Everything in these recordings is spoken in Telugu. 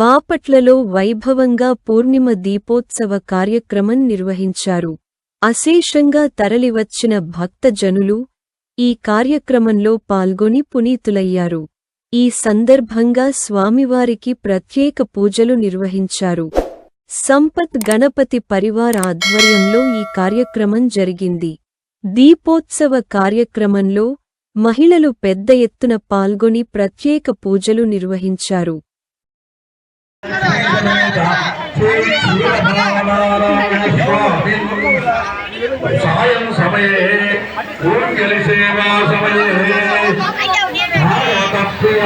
బాపట్లలో వైభవంగా పూర్ణిమ దీపోత్సవ కార్యక్రమం నిర్వహించారు. అశేషంగా తరలివచ్చిన భక్తజనులు ఈ కార్యక్రమంలో పాల్గొని పునీతులయ్యారు. ఈ సందర్భంగా స్వామివారికి ప్రత్యేక పూజలు నిర్వహించారు. సంపత్ గణపతి పరివార్ ఆధ్వర్యంలో ఈ కార్యక్రమం జరిగింది. దీపోత్సవ కార్యక్రమంలో మహిళలు పెద్ద ఎత్తున పాల్గొని ప్రత్యేక పూజలు నిర్వహించారు. సాయం సమయే పూర్ణలి సేవా సమయే భాగవతప్రియ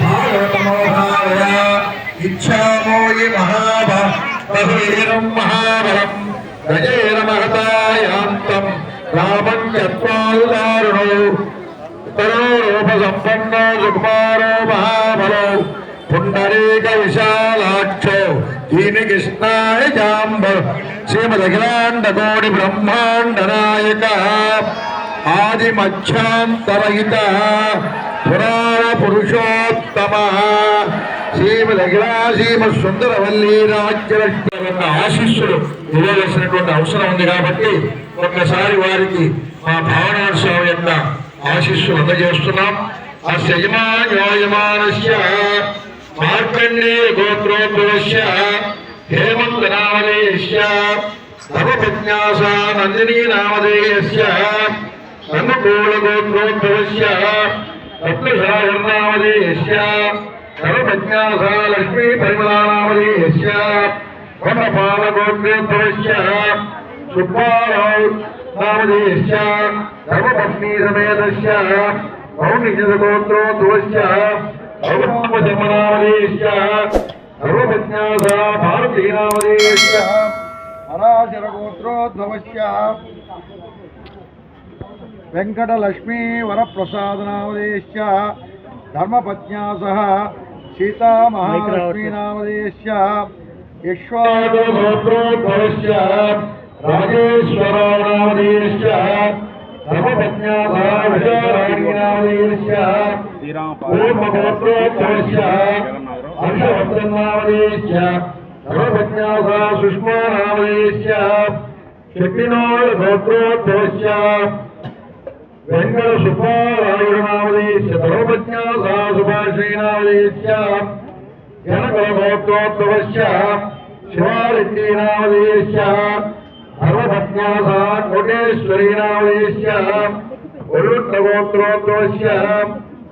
భాగవతమోహాయ ఇచ్ఛామోయి మహాబహీరం మహాబలం గజేన మహతాయాంతం రామం చత్వారుదారుణో తరోరూప సంపన్నో సుకుమారో మహాబలో పుండరీక విశాలాక్షో కృష్ణాయ జాంబ శ్రీమదఖిలాండ కోటి బ్రహ్మాండ నాయక ఆది మధ్యాంతరహిత పురాణ పురుషోత్తమ శ్రీమదఖిలాసీమ సుందరవల్లి రాజ్యలక్ష్మ ఆశీస్సులు ఇవ్వవలసినటువంటి అవసరం ఉంది కాబట్టి ఒక్కసారి వారికి మా భావనోత్సవం యొక్క ఆశీస్సులు అందజేస్తున్నాం. శయమాన్ యజమాన్యోయమానస్య మార్కండేయ గోత్రోద్భవస్య హేమంత నామధేయస్య ధర్మపజ్ఞాస నందినీ నామధేయస్య అనుకూల గోత్రోద్భవస్య రత్నసాగర్ నామధేయస్య ధర్మపజ్ఞాస లక్ష్మీ పరిమళా నామధేయస్య వనపాల గోత్రోద్భవస్య సుబ్బారావు నామధేయస్య ధర్మపత్ని సమేతస్య పౌర్ణిజగోత్రోద్భవస్య గోత్రోద్భవస్య రాజేశ్వరరావు నామధేయస్య ధర్మపజ్ఞాస విశారాణీనామధేయస్య పూర్వగోత్రోద్భవస్య హర్షవర్ధన్నామధేయస్య ధర్మపజ్ఞాస సుష్మానామధేయస్య శక్తినాళ గోత్రోద్భవస్య వెంకట సుబ్బారాయుడునామధేయస్య ధర్మపజ్ఞాస సుభాశ్రీనామధేయస్య జనకలగోత్రోద్భవస్య శివారెడ్డీనామధేయస్య ధర్మపత్న్యాస కోటేశ్వరీనామధేయస్య వరుణగోత్రోద్భవస్య శ్రీనివాసరావునామధేయస్య ధర్మపత్న్యాస లక్ష్మీరాఘవీనామధేయస్య సర్వేషాం యజమానానాం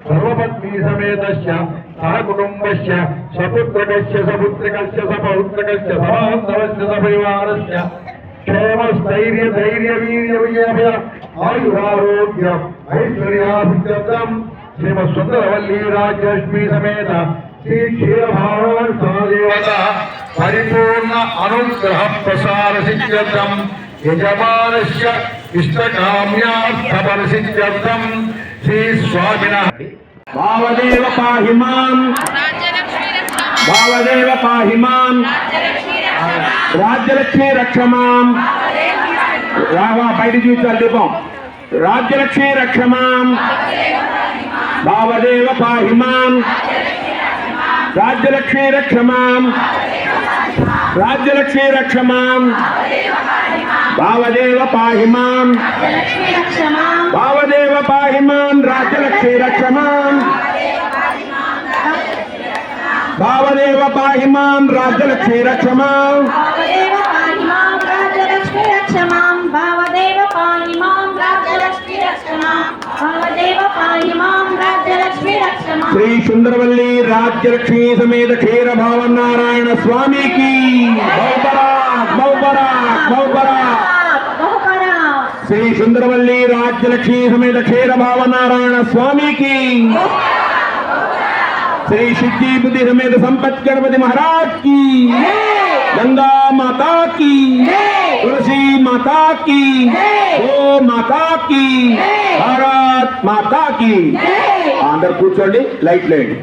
सर्वपत्नी समेतस्य सहकुटुम्बस्य सपुत्रकस्य, सपुत्रिकस्य, सपौत्रकस्य सबान्धवस्य सपरिवारस्य। क्षेमस्थैर्यधैर्यवीर्यविजयभय आयुरारोग्यम् ऐश्वर्याभित्यर्थम् श्रीमत्सुन्दरवल्लीराजलक्ष्मी समेत श्री क्षीरभावन सहदेवता, परिपूर्ण अनुग्रह प्रसार अनुग्रहप्रसारसिद्ध्यर्थम् यजमानस्य పరిపూర్ణ అనుగ్రహ శ్రీ స్వామిన. భావదేవ పాహి భావదేవ పాహి రాజ్యలక్ష్మి రక్ష రావా బయట చూసారు దీపం. రాజ్యలక్ష్మి రక్షమాం. భావదేవ పాహిమాం రాజ్యలక్ష్మి రక్ష రాజ్యలక్ష్మి భావదేవ పాహి మాం. భావదేవ పాహి మాం రాజ్యలక్ష్మి భావదేవ రక్షమాం భావదేవ పాహి మాం రాజ్యలక్ష్మి రక్షమాం భావదేవ పాహి మాం రాజ్యలక్ష్మి రక్షమాం శ్రీ సుందరవల్లి రాజ్యలక్ష్మి సమేత క్షీర భావన్ నారాయణ స్వామికి బహుపరా శ్రీ సుందరవల్లి రాజ్యలక్ష్మీ సమేత క్షీర భావనారాయణ స్వామికి. శ్రీ సిద్ధి బుద్ధి సమేత సంపత్ గణపతి మహారాజ్కి గంగా మాతా కి తులసి మాతా కి ఓ మాతా కి భారత్ మాతా కి అందరు కూర్చోండి లైట్ లేండి